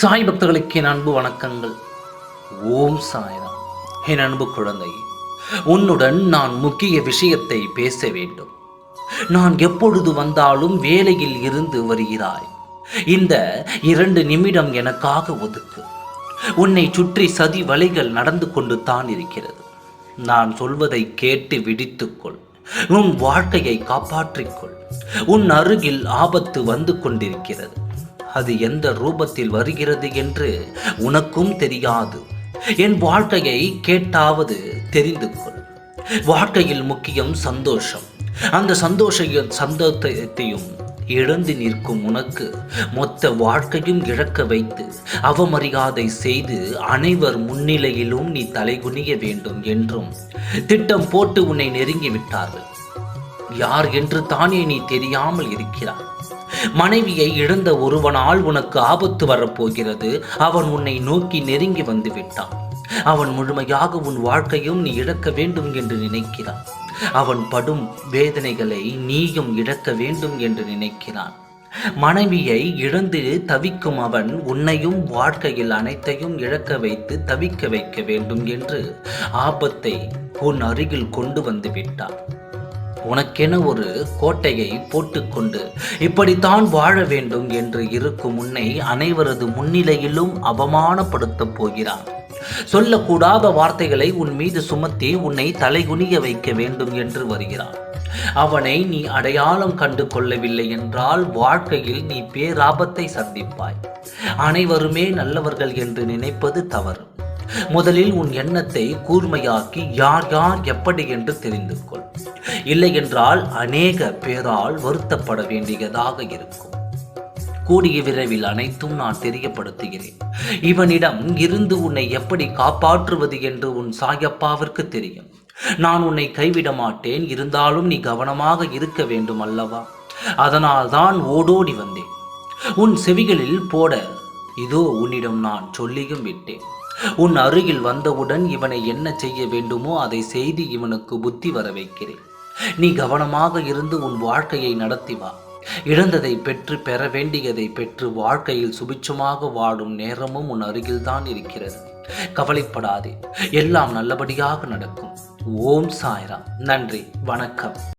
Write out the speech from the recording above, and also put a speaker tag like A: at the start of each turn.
A: சாய் பக்தர்களுக்கு என் அன்பு வணக்கங்கள். ஓம் சாய்ராம். என் அன்பு குழந்தை உன்னுடன் நான் முக்கிய விஷயத்தை பேச வேண்டும். நான் எப்பொழுது வந்தாலும் வேலையில் இருந்து வருகிறாய். இந்த இரண்டு நிமிடம் எனக்காக ஒதுக்கு. உன்னை சுற்றி சதி வலைகள் நடந்து கொண்டு தான் இருக்கிறது. நான் சொல்வதை கேட்டு விடித்துக்கொள். உன் வாழ்க்கையை காப்பாற்றிக்கொள். உன் அருகில் ஆபத்து வந்து கொண்டிருக்கிறது. அது எந்த ரூபத்தில் வருகிறது என்று உனக்கும் தெரியாது. என் வாழ்க்கையை கேட்டாவது தெரிந்து கொள். வாழ்க்கையில் முக்கியம் சந்தோஷம். அந்த சந்தோஷ சந்தோஷத்தையும் இழந்து நிற்கும் உனக்கு மொத்த வாழ்க்கையும் இழக்க வைத்து அவமரியாதை செய்து அனைவர் முன்னிலையிலும் நீ தலைகுனிய வேண்டும் என்றும் திட்டம் போட்டு உன்னை நெருங்கி விட்டார்கள் யார் என்று தானே நீ தெரியாமல் இருக்கிறாய். மனைவியை இழந்த ஒருவனால் உனக்கு ஆபத்து வரப்போகிறது. அவன் உன்னை நோக்கி நெருங்கி வந்து விட்டான். அவன் முழுமையாக உன் வாழ்க்கையும் நீ இழக்க வேண்டும் என்று நினைக்கிறான். அவன் படும் வேதனைகளை நீயும் இழக்க வேண்டும் என்று நினைக்கிறான். மனைவியை இழந்து தவிக்கும் அவன் உன்னையும் வாழ்க்கையில் அனைத்தையும் இழக்க வைத்து தவிக்க வைக்க வேண்டும் என்று ஆபத்தை உன் அருகில் கொண்டு வந்து விட்டான். உனக்கென ஒரு கோட்டையை போட்டுக்கொண்டு இப்படித்தான் வாழ வேண்டும் என்று இருக்கும் உன்னை அனைவரது முன்னிலையிலும் அவமானப்படுத்தப் போகிறான். சொல்லக்கூடாத வார்த்தைகளை உன் மீது சுமத்தி உன்னை தலைகுனிய வைக்க வேண்டும் என்று வருகிறான். அவனை நீ அடையாளம் கண்டு கொள்ளவில்லை என்றால் வாழ்க்கையில் நீ பேராபத்தை சந்திப்பாய். அனைவருமே நல்லவர்கள் என்று நினைப்பது தவறு. முதலில் உன் எண்ணத்தை கூர்மையாக்கி யார் யார் எப்படி என்று தெரிந்து கொள். இல்லை என்றால் அநேக பேரால் வருத்தப்பட வேண்டியதாக இருக்கும். கூடிய விரைவில் அனைத்தும் நான் தெரியப்படுத்துகிறேன். இவனிடம் இருந்து உன்னை எப்படி காப்பாற்றுவது என்று உன் சாயப்பாவிற்கு தெரியும். நான் உன்னை கைவிட மாட்டேன். இருந்தாலும் நீ கவனமாக இருக்க வேண்டும் அல்லவா? அதனால் தான் ஓடோடி வந்தேன். உன் செவிகளில் போட இதோ உன்னிடம் நான் சொல்லியும் விட்டேன். உன் அருகில் வந்தவுடன் இவனை என்ன செய்ய வேண்டுமோ அதை செய்து இவனுக்கு புத்தி வர வைக்கிறேன். நீ கவனமாக இருந்து உன் வாழ்க்கையை நடத்தி வா. இழந்ததை பெற்று பெற வேண்டியதை பெற்று வாழ்க்கையில் சுபிட்சமாக வாடும் நேரமும் உன் அருகில்தான் இருக்கிறது. கவலைப்படாதே. எல்லாம் நல்லபடியாக நடக்கும். ஓம் சாய்ரா நன்றி. வணக்கம்.